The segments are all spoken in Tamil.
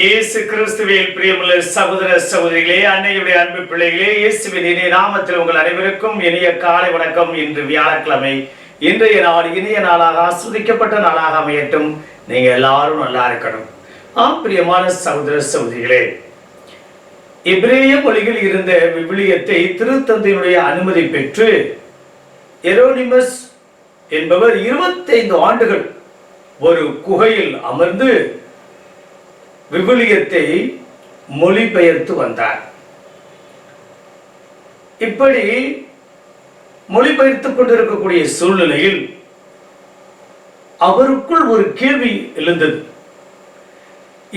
இயேசு கிறிஸ்துவின் பிரியமுள்ள சகோதர சகோதரிகளே அன்னையுடைய அன்பு பிள்ளைகளே இயேசுவின் இனிய நாமத்தில் உங்கள் அனைவருக்கும் இனிய காலை வணக்கம். இன்று வியாழக்கிழமை இன்றைய நாள் இனிய நாளாக ஆஸ்வதிக்கப்பட்ட நாளாக அமையட்டும். நீங்க எல்லாரும் நல்லா இருக்கணும். ஆம் பிரியமான சகோதர சகோதரிகளே இப்ரேய மொழியில் இருந்த விபிலியத்தை திருத்தந்தையினுடைய அனுமதி பெற்று எரோனிமஸ் என்பவர் இருபத்தைந்து ஆண்டுகள் ஒரு குகையில் அமர்ந்து விவிலியத்தை மொழிபெயர்த்து வந்தார். இப்படி மொழிபெயர்த்துக் கொண்டிருக்கக்கூடிய சூழ்நிலையில் அவருக்குள் ஒரு கேள்வி எழுந்தது.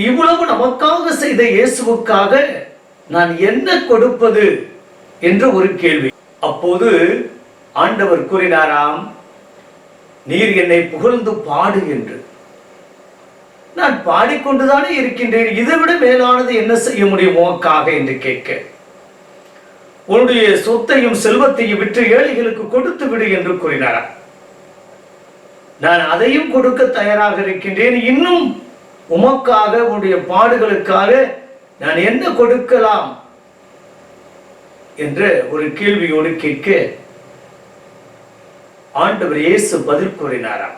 இவ்வளவு நமக்காக செய்த இயேசுவுக்காக நான் என்ன கொடுப்பது என்ற ஒரு கேள்வி. அப்போது ஆண்டவர் கூறினாராம் நீர் என்னை புகழ்ந்து பாடு என்று. நான் பாடிக்கொண்டுதானே இருக்கின்றேன். இதைவிட மேலானது என்ன செய்ய முடியும்? உமக்காக என்று கேட்க. உன்னுடைய சொத்தையும் செல்வத்தையும் விற்று ஏழைகளுக்கு கொடுத்து விடு என்று கூறினாராம் நான் அதையும் கொடுக்க தயாராக இருக்கின்றேன். இன்னும் உமக்காக உன்னுடைய பாடுகளுக்காக நான் என்ன கொடுக்கலாம்? என்று ஒரு கேள்வியோடு கேட்க ஆண்டவர் இயேசு பதில் கூறினாராம்.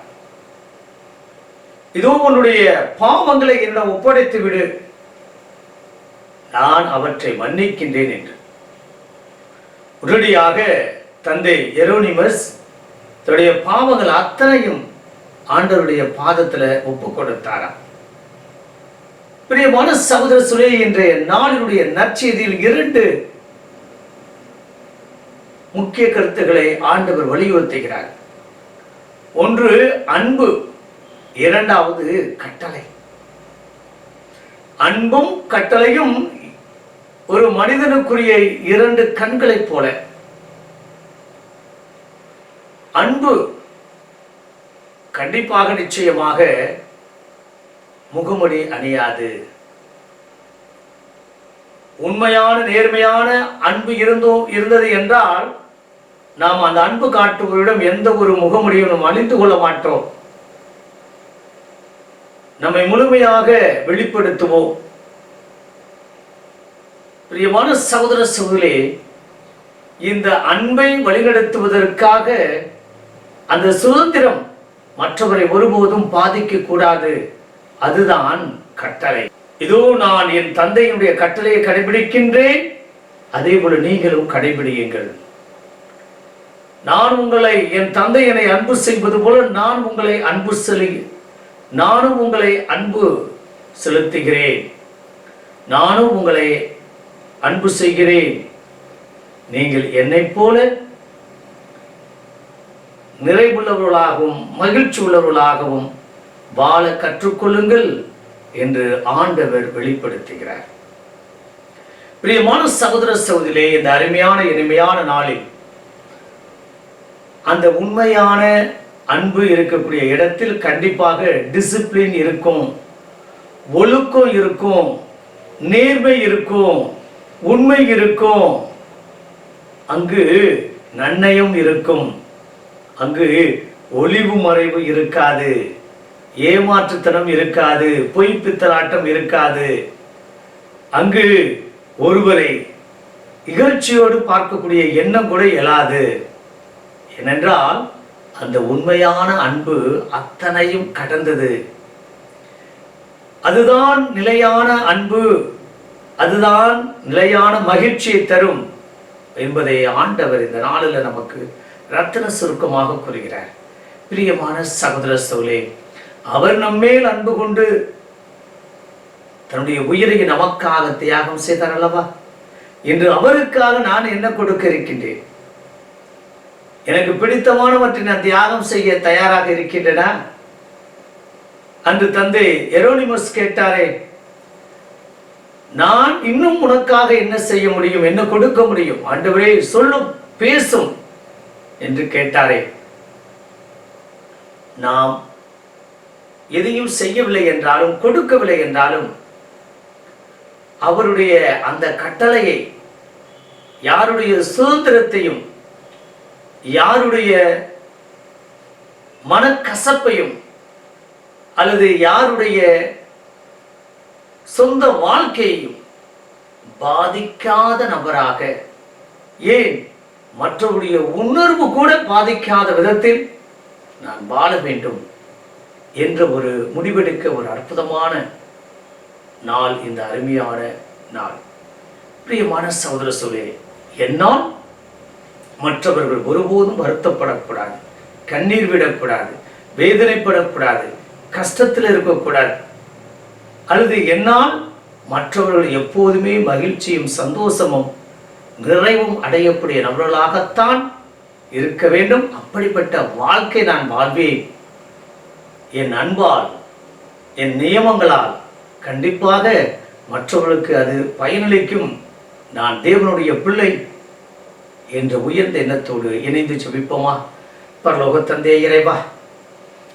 இதோ உன்னுடைய பாவங்களை என்னிடம் ஒப்படைத்து விடு. நான் அவற்றை மன்னிக்கின்றேன் என்று. உடனடியாக தந்தை எரோனிமஸ் தன்னுடைய பாவங்கள் அத்தனையும் ஆண்டவருடைய பாதத்துல ஒப்பு கொடுத்தாராம். பிரியமான சகோதர சுரே இன்றைய நாளினுடைய நற்செய்தியில் இரண்டு முக்கிய கருத்துக்களை ஆண்டவர் வலியுறுத்துகிறார். ஒன்று அன்பு. இரண்டாவது கட்டளை. அன்பும் கட்டளையும் ஒரு மனிதனுக்குரிய இரண்டு கண்களைப் போல. அன்பு கண்டிப்பாக நிச்சயமாக முகமுடி அணியாது. உண்மையான நேர்மையான அன்பு இருந்தோ இருந்தது என்றால் நாம் அந்த அன்பு காட்டுபவரிடம் எந்த ஒரு முகமுடியும் அணிந்து கொள்ள மாட்டோம். நம்மை முழுமையாக வெளிப்படுத்துவோம். பிரியமான சகோதர சகோதரே இந்த அன்பை வழிநடத்துவதற்காக அந்த சுதந்திரம் மற்றவரை ஒருபோதும் பாதிக்க கூடாது அதுதான் கட்டளை. இதோ நான் என் தந்தையினுடைய கட்டளையை கடைபிடிக்கின்றேன். அதே போல நீங்களும் கடைபிடியுங்கள். நான் உங்களை என் தந்தையனை அன்பு செய்வது போல நான் உங்களை அன்பு செலு நானும் உங்களை அன்பு செலுத்துகிறேன். நானும் உங்களை அன்பு செய்கிறேன். நீங்கள் என்னைப் போல நிறைவுள்ளவர்களாகவும் மகிழ்ச்சி உள்ளவர்களாகவும் வாழ கற்றுக்கொள்ளுங்கள் என்று ஆண்டவர் வெளிப்படுத்துகிறார். பிரியமான சகோதர சகோதரிலே இந்த அருமையான இனிமையான நாளில் அந்த உண்மையான அன்பு இருக்கக்கூடிய இடத்தில் கண்டிப்பாக டிசிப்ளின் இருக்கும். ஒழுக்கம் இருக்கும். நேர்மை இருக்கும். உண்மை இருக்கும். அங்கு நன்னயம் இருக்கும். அங்கு ஒளிவு மறைவு இருக்காது. ஏமாற்றுத்தனம் இருக்காது. பொய் பித்தலாட்டம் இருக்காது. அங்கு ஒருவரை இகழ்ச்சியோடு பார்க்கக்கூடிய எண்ணம் கூட இயலாது. ஏனென்றால் அந்த உண்மையான அன்பு அத்தனையும் கடந்தது. அதுதான் நிலையான அன்பு அதுதான் நிலையான மகிழ்ச்சியை தரும் என்பதை ஆண்டவர் இந்த நாளில் நமக்கு ரத்தன சுருக்கமாக கூறுகிறார். பிரியமான சகோதர சோலே அவர் நம்மேல் அன்பு கொண்டு தன்னுடைய உயிரை நமக்காக தியாகம் செய்தார் அல்லவா? என்று அவருக்காக நான் என்ன கொடுக்க இருக்கின்றேன்? எனக்கு பிடித்தமானவற்றை நான் தியாகம் செய்ய தயாராக இருக்கின்றன. அன்று தந்தை எரோனிமஸ் கேட்டாரே நான் இன்னும் உனக்காக என்ன செய்ய முடியும்? என்ன கொடுக்க முடியும்? ஆண்டவரே சொல்லும் பேசும் என்று கேட்டாரே. நாம் எதையும் செய்யவில்லை என்றாலும் கொடுக்கவில்லை என்றாலும் அவருடைய அந்த கட்டளையை யாருடைய சுதந்திரத்தையும் யாருடைய மனக்கசப்பையும் அல்லது யாருடைய சொந்த வாழ்க்கையையும் பாதிக்காத நபராக ஏன் மற்றவருடைய உணர்வு கூட பாதிக்காத விதத்தில் நான் வாழ வேண்டும் என்ற ஒரு முடிவெடுக்க ஒரு அற்புதமான நாள் இந்த அருமையான நாள். பிரியமான சகோதர சோழே என்னால் மற்றவர்கள் ஒருபோதும் வருத்தப்படக்கூடாது கண்ணீர் விடக்கூடாது வேதனைப்படக்கூடாது கஷ்டத்தில் இருக்கக்கூடாது. அல்லது என்னால் மற்றவர்கள் எப்போதுமே மகிழ்ச்சியும் சந்தோஷமும் நிறைவும் அடையக்கூடிய நபர்களாகத்தான் இருக்க வேண்டும். அப்படிப்பட்ட வாழ்க்கை நான் வாழ்வேன். என் அன்பால் என் நியமங்களால் கண்டிப்பாக மற்றவர்களுக்கு அது பயனளிக்கும். நான் தேவனுடைய பிள்ளை. என்ற உயர்ந்த எண்ணத்தோடு இணைந்து ஜபிப்போமா? பரலோக தந்தை இறைவா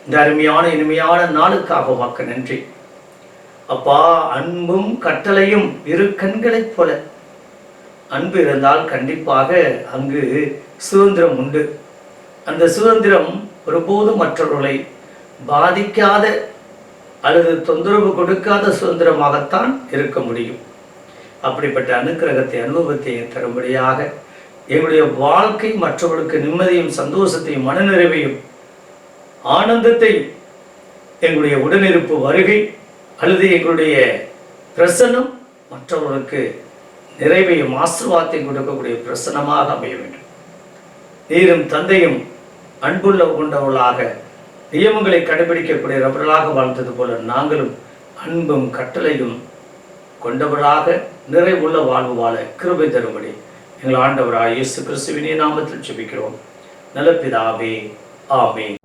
இந்த அருமையான இனிமையான நாளுக்காக உமக்கு நன்றி. அப்பா அன்பும் கட்டளையும் இரு கண்களைப் போல. அன்பு இருந்தால் கண்டிப்பாக அங்கு சுதந்திரம் உண்டு. அந்த சுதந்திரம் ஒருபோதும் மற்றவர்களை பாதிக்காத அல்லது தொந்தரவு கொடுக்காத சுதந்திரமாகத்தான் இருக்க முடியும். அப்படிப்பட்ட அனுக்கிரகத்தை அனுபவத்தை தரும்படியாக எங்களுடைய வாழ்க்கை மற்றவர்களுக்கு நிம்மதியும் சந்தோஷத்தையும் மனநிறைவையும் ஆனந்தத்தையும் எங்களுடைய உடனிருப்பு வருகை அல்லது எங்களுடைய பிரசன்னம் மற்றவர்களுக்கு நிறைவையும் ஆசீர்வாதத்தையும் கொடுக்கக்கூடிய பிரசனமாக அமைய வேண்டும். நீரும் தந்தையும் அன்புள்ள கொண்டவர்களாக நியமங்களை கடைபிடிக்கக்கூடிய ரபர்களாக வாழ்ந்தது போல நாங்களும் அன்பும் கட்டளையும் கொண்டவர்களாக நிறைவுள்ள வாழ்வு வாழ கிருபை தரும்படி எங்கள் ஆண்டவராக இயேசு கிறிஸ்துவினே நாமத்தில் ஜெபிக்கிறோம். நல்ல பிதாவே ஆமென்.